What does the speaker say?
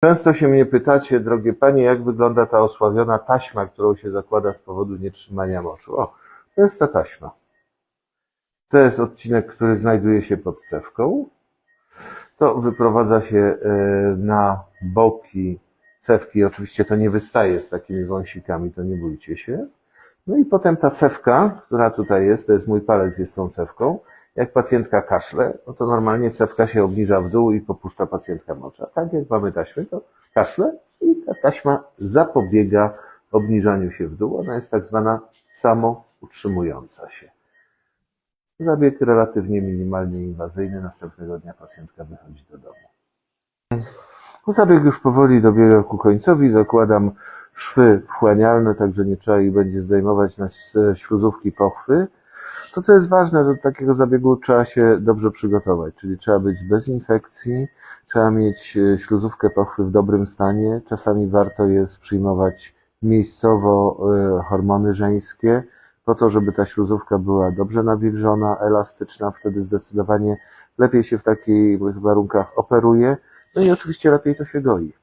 Często się mnie pytacie, drogie panie, jak wygląda ta osławiona taśma, którą się zakłada z powodu nietrzymania moczu. O, to jest ta taśma. To jest odcinek, który znajduje się pod cewką. To wyprowadza się e, na boki cewki. Oczywiście to nie wystaje z takimi wąsikami, to nie bójcie się. No i potem ta cewka, która tutaj jest, to jest mój palec jest tą cewką. Jak pacjentka kaszle, no to normalnie cewka się obniża w dół i popuszcza pacjentka mocza. Tak jak mamy taśmę, to kaszle i ta taśma zapobiega obniżaniu się w dół. Ona jest tak zwana samoutrzymująca się. Zabieg relatywnie minimalnie inwazyjny. Następnego dnia pacjentka wychodzi do domu. Zabieg już powoli dobiega ku końcowi. Zakładam szwy wchłanialne, także nie trzeba ich będzie zdejmować na śluzówki pochwy. To, co jest ważne, do takiego zabiegu trzeba się dobrze przygotować, czyli trzeba być bez infekcji, trzeba mieć e, śluzówkę pochwy w dobrym stanie. Czasami warto jest przyjmować miejscowo e, hormony żeńskie, po to, żeby ta śluzówka była dobrze nawilżona, elastyczna, wtedy zdecydowanie lepiej się w takich warunkach operuje, no i oczywiście lepiej to się goi.